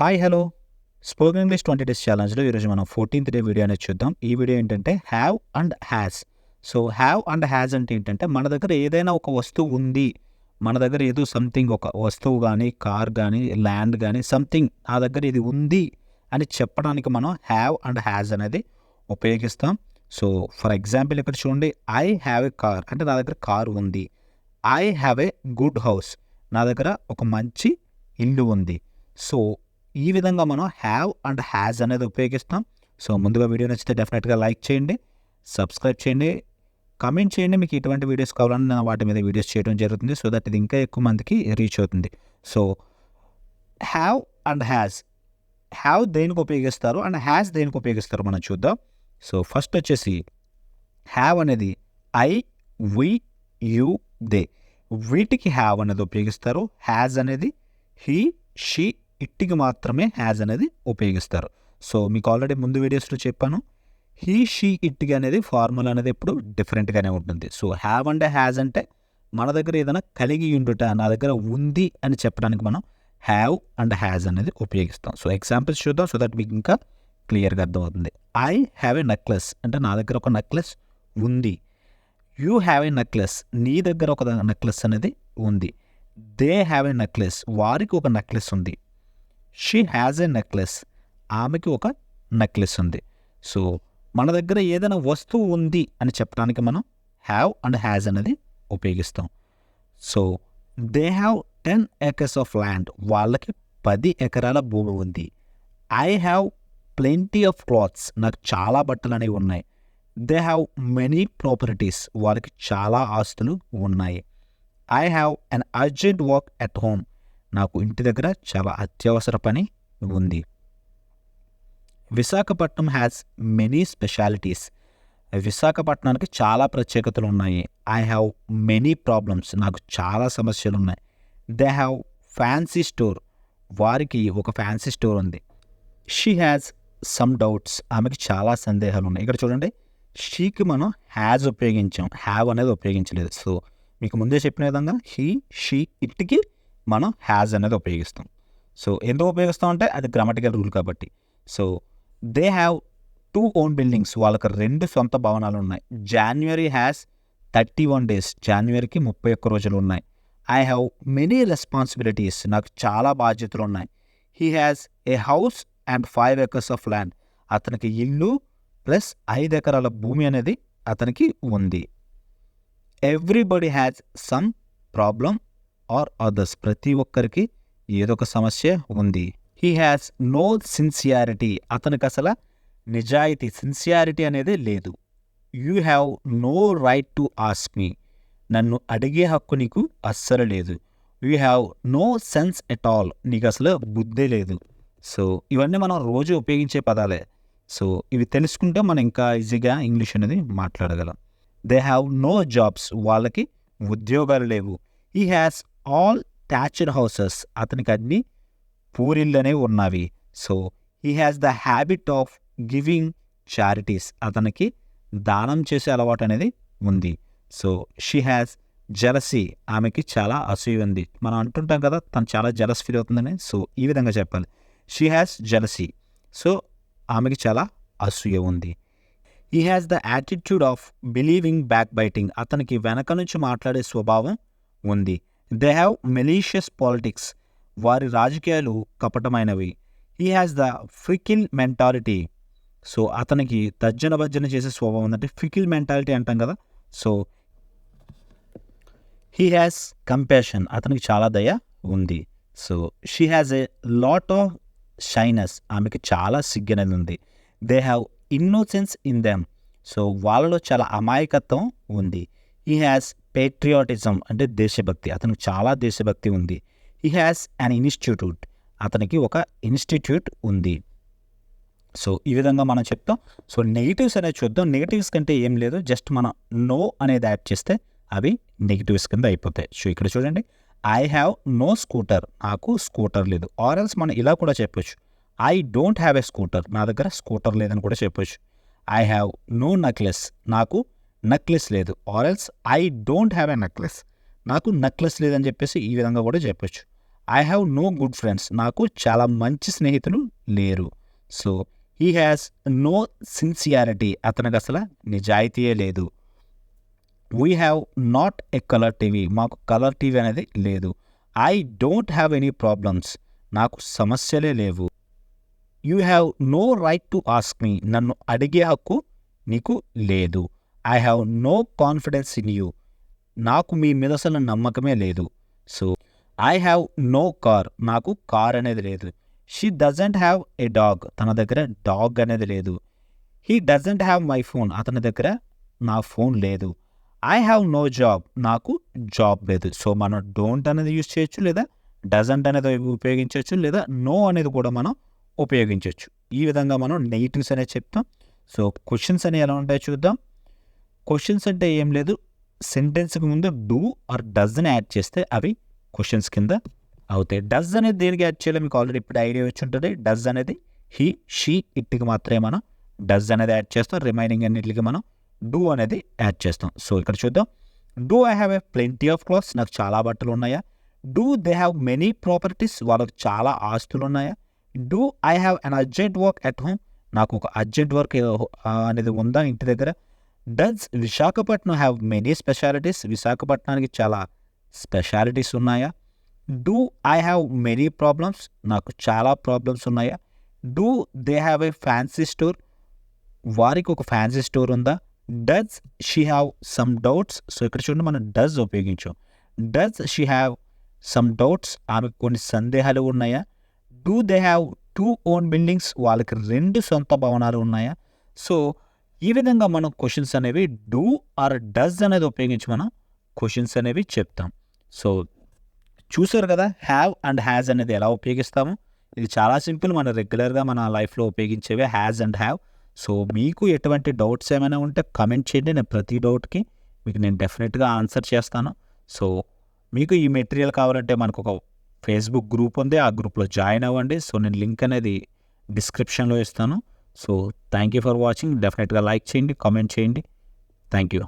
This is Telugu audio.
Hi hello. Spoken English twenty days ఛాలెంజ్లో ఈరోజు మనం ఫోర్టీన్త్ డే వీడియో అనేది చూద్దాం. ఈ వీడియో ఏంటంటే have and has so have and has అంటే ఏంటంటే మన దగ్గర ఏదైనా ఒక వస్తువు ఉంది. మన దగ్గర ఏదో సంథింగ్ ఒక వస్తువు కానీ కార్ కానీ ల్యాండ్ కానీ సంథింగ్ నా దగ్గర ఇది ఉంది అని చెప్పడానికి మనం హ్యావ్ అండ్ హ్యాజ్ అనేది ఉపయోగిస్తాం. సో ఫర్ ఎగ్జాంపుల్ ఇక్కడ చూడండి ఐ హ్యావ్ ఎ కార్ అంటే నా దగ్గర కార్ ఉంది. I have a good house నా దగ్గర ఒక మంచి ఇల్లు ఉంది. సో ఈ విధంగా మనం హ్యావ్ అండ్ హ్యాజ్ అనేది ఉపయోగిస్తాం. సో ముందుగా వీడియో నచ్చితే డెఫినెట్గా లైక్ చేయండి సబ్స్క్రైబ్ చేయండి కమెంట్ చేయండి. మీకు ఎటువంటి వీడియోస్ కావాలని నేను వాటి మీద వీడియోస్ చేయడం జరుగుతుంది. సో దట్ ఇది ఇంకా ఎక్కువ మందికి రీచ్ అవుతుంది. So have and has have దేనికి ఉపయోగిస్తారు అండ్ హ్యాజ్ దేనికి ఉపయోగిస్తారు మనం చూద్దాం. సో ఫస్ట్ వచ్చేసి హ్యావ్ అనేది ఐ వి యు దే వీటికి హ్యావ్ అనేది ఉపయోగిస్తారు. హ్యాజ్ అనేది హీ షీ ఇట్టికి మాత్రమే హ్యాజ్ అనేది ఉపయోగిస్తారు. సో మీకు ఆల్రెడీ ముందు వీడియోస్లో చెప్పాను. హీ షీ ఇట్టికి అనేది ఫార్ములా అనేది ఎప్పుడు డిఫరెంట్గానే ఉంటుంది. సో హ్యావ్ అండ్ హ్యాజ్ అంటే మన దగ్గర ఏదైనా కలిగి ఉండుట నా దగ్గర ఉంది అని చెప్పడానికి మనం హ్యావ్ అండ్ హ్యాజ్ అనేది ఉపయోగిస్తాం. సో ఎగ్జాంపుల్స్ చూద్దాం సో దట్ మీకు ఇంకా క్లియర్గా అర్థమవుతుంది. ఐ హ్యావ్ ఏ నెక్లెస్ అంటే నా దగ్గర ఒక నెక్లెస్ ఉంది. యూ హ్యావ్ ఏ నెక్లెస్ నీ దగ్గర ఒక నెక్లెస్ అనేది ఉంది. దే హ్యావ్ ఏ నెక్లెస్ వారికి ఒక నెక్లెస్ ఉంది. She has a necklace. ఆమెకి ఒక నెక్లెస్ ఉంది. సో మన దగ్గర ఏదైనా వస్తువు ఉంది అని చెప్పడానికి మనం హ్యావ్ అండ్ హ్యాజ్ అనేది ఉపయోగిస్తాం. So they have ten acres of land వాళ్ళకి పది ఎకరాల భూమి ఉంది. I have plenty of clothes నాకు చాలా బట్టలు అనేవి ఉన్నాయి. దే హ్యావ్ మెనీ ప్రాపర్టీస్ వాళ్ళకి చాలా ఆస్తులు ఉన్నాయి. I have an urgent work at home నాకు ఇంటి దగ్గర చాలా అత్యవసర పని ఉంది. విశాఖపట్నం హ్యాస్ మెనీ స్పెషాలిటీస్ విశాఖపట్నానికి చాలా ప్రత్యేకతలు ఉన్నాయి. ఐ హ్యావ్ మెనీ ప్రాబ్లమ్స్ నాకు చాలా సమస్యలు ఉన్నాయి దే హ్యావ్ ఫ్యాన్సీ స్టోర్ వారికి ఒక ఫ్యాన్సీ స్టోర్ ఉంది. షీ హ్యాస్ సమ్ డౌట్స్ ఆమెకి చాలా సందేహాలు ఉన్నాయి. ఇక్కడ చూడండి. షీకి మనం హ్యాజ్ ఉపయోగించాం. హ్యావ్ అనేది ఉపయోగించలేదు. సో మీకు ముందే చెప్పిన విధంగా హీ షీ ఇట్కి మనం హ్యాజ్ అనేది ఉపయోగిస్తాం. సో ఎందుకు ఉపయోగిస్తాం అంటే అది గ్రామటికల్ రూల్ కాబట్టి. So they have two own buildings వాళ్ళకి రెండు సొంత భవనాలు ఉన్నాయి. January has thirty one days జాన్వరికి ముప్పై ఒక్క రోజులు ఉన్నాయి. ఐ హ్యావ్ మెనీ రెస్పాన్సిబిలిటీస్ నాకు చాలా బాధ్యతలు ఉన్నాయి. He has a house and five acres of land అతనికి ఇల్లు ప్లస్ ఐదు ఎకరాల భూమి అనేది అతనికి ఉంది. Everybody has some problem or others. ప్రతి ఒక్కరికి ఏదో ఒక సమస్య ఉంది. హీ హ్యాస్ నో సిన్సియారిటీ అతనికి అసలు నిజాయితీ సిన్సియారిటీ అనేది లేదు. You have no right to ask me నన్ను అడిగే హక్కు నీకు అస్సలు లేదు. You have no sense at all నీకు అసలు బుద్ధే లేదు. సో ఇవన్నీ మనం రోజు ఉపయోగించే పదాలే. సో ఇవి తెలుసుకుంటే మనం ఇంకా ఈజీగా ఇంగ్లీష్ అనేది మాట్లాడగలం. దే హ్యావ్ నో జాబ్స్ వాళ్ళకి ఉద్యోగాలు లేవు. ఈ హ్యాస్ ఆల్ టాచ్డ్ హౌసెస్. అతనికి అన్ని పూరిళ్ళనే ఉన్నవి. So he has the habit of giving charities అతనికి దానం చేసే అలవాటు అనేది ఉంది. సో షీ హ్యాస్ జలసీ ఆమెకి చాలా అసూయ ఉంది. మనం అంటుంటాం కదా తను చాలా జలస్ ఫీల్ అవుతుందని. సో ఈ విధంగా చెప్పాలి. షీ హ్యాస్ జలసీ సో ఆమెకి చాలా అసూయ ఉంది. He has the attitude of believing back biting అతనికి వెనక నుంచి మాట్లాడే స్వభావం ఉంది. దే హ్యావ్ మెలీషియస్ పాలిటిక్స్ వారి రాజకీయాలు కపటమైనవి. He has the fickle mentality so అతనికి తర్జన భర్జన చేసే స్వభావం ఉందంటే ఫికిల్ మెంటాలిటీ అంటాం కదా. సో హీ హ్యాస్ కంపాషన్ అతనికి చాలా దయ ఉంది. So she has a lot of shyness ఆమెకి చాలా సిగ్గనేది ఉంది. They have innocence in them so వాళ్ళలో చాలా అమాయకత్వం ఉంది. హీ హ్యాస్ పేట్రియాటిజం అంటే దేశభక్తి. అతనికి చాలా దేశభక్తి ఉంది. హీ హ్యాస్ అన్ ఇన్స్టిట్యూట్ అతనికి ఒక ఇన్స్టిట్యూట్ ఉంది. సో ఈ విధంగా మనం చెప్తాం. సో నెగిటివ్స్ అనేది చూద్దాం. నెగిటివ్స్ కంటే ఏం లేదు. జస్ట్ మనం నో అనేది యాడ్ చేస్తే అవి నెగిటివ్స్ కింద అయిపోతాయి. సో ఇక్కడ చూడండి. ఐ హ్యావ్ నో స్కూటర్ నాకు స్కూటర్ లేదు. ఆర్ఎల్స్ మనం ఇలా కూడా చెప్పొచ్చు. I don't have a scooter నా దగ్గర స్కూటర్ లేదని కూడా చెప్పొచ్చు. ఐ హ్యావ్ నో నెక్లెస్ నాకు నెక్లెస్ లేదు. Or else I don't have a necklace నాకు నెక్లెస్ లేదని చెప్పేసి ఈ విధంగా కూడా చెప్పొచ్చు. I have no good friends నాకు చాలా మంచి స్నేహితులు లేరు. So he has no sincerity అతనికి అసలు నిజాయితీయే లేదు. We have not a colour TV మాకు కలర్ టీవీ అనేది లేదు. I don't have any problems నాకు సమస్యలే లేవు. You have no right to ask me నన్ను అడిగే హక్కు నీకు లేదు. I have no confidence in you నాకు మీ మీద అసలు నమ్మకమే లేదు. So I have no car నాకు కార్ అనేది లేదు. She doesn't have a dog తన దగ్గర డాగ్ అనేది లేదు. He doesn't have my phone అతని దగ్గర నా ఫోన్ లేదు. ఐ హ్యావ్ నో జాబ్ నాకు జాబ్ లేదు. సో మనం డోంట్ అనేది యూజ్ చేయొచ్చు లేదా డజంట్ అనేది ఉపయోగించవచ్చు లేదా నో అనేది కూడా మనం ఉపయోగించవచ్చు ఈ విధంగా మనం నెగిటివ్స్ అనేది చెప్తాం. సో క్వశ్చన్స్ అనేవి ఎలా ఉంటాయో చూద్దాం. క్వశ్చన్స్ అంటే ఏం లేదు. సెంటెన్స్కి ముందు డూ ఆర్ డజ్ అని యాడ్ చేస్తే అవి క్వశ్చన్స్ కింద అవుతాయి. డజ్ అనేది దేనికి యాడ్ చేయాలో మీకు ఆల్రెడీ ఇప్పుడు ఐడియా వచ్చి ఉంటుంది. డజ్ అనేది హీ షీ ఇట్టికి మాత్రమే మనం డజ్ అనేది యాడ్ చేస్తాం. రిమైనింగ్ అన్నిటికి మనం డూ అనేది యాడ్ చేస్తాం. సో ఇక్కడ చూద్దాం. Do I have a plenty of clothes నాకు చాలా బట్టలు ఉన్నాయా? Do they have many properties వాళ్ళకి చాలా ఆస్తులు ఉన్నాయా? Do I have an urgent work at home నాకు ఒక అర్జెంట్ వర్క్ అనేది ఉందా ఇంటి దగ్గర? Does Visakhapatnam have many specialities విశాఖపట్నానికి చాలా స్పెషాలిటీస్ ఉన్నాయా? Do I have many problems నాకు చాలా ప్రాబ్లమ్స్ ఉన్నాయా? Do they have a fancy store వారికి ఒక ఫ్యాన్సీ స్టోర్ ఉందా? Does she have some doubts so ఇక్కడ చూడండి మనం does ఉపయోగించాం. Does she have some doubts ఆమెకు కొన్ని సందేహాలు ఉన్నాయా? Do they have two own buildings వాళ్ళకి రెండు సొంత భవనాలు ఉన్నాయా? సో ఈ విధంగా మనం క్వశ్చన్స్ అనేవి డూ ఆర్ డజ్ అనేది ఉపయోగించి మనం క్వశ్చన్స్ అనేవి చెప్తాం. సో చూసారు కదా హ్యావ్ అండ్ హ్యాజ్ అనేది ఎలా ఉపయోగిస్తాము? ఇది చాలా సింపుల్ మన రెగ్యులర్గా మన లైఫ్లో ఉపయోగించేవి హ్యాజ్ అండ్ హ్యావ్ సో మీకు ఎటువంటి డౌట్స్ ఏమైనా ఉంటే కమెంట్ చేయండి నేను ప్రతి డౌట్కి మీకు నేను డెఫినెట్గా ఆన్సర్ చేస్తాను. సో మీకు ఈ మెటీరియల్ కావాలంటే మనకు ఒక ఫేస్బుక్ గ్రూప్ ఉంది ఆ గ్రూప్లో జాయిన్ అవ్వండి. సో నేను లింక్ అనేది డిస్క్రిప్షన్లో ఇస్తాను. So thank you for watching డెఫినెట్గా లైక్ చేయండి కామెంట్ చేయండి. Thank you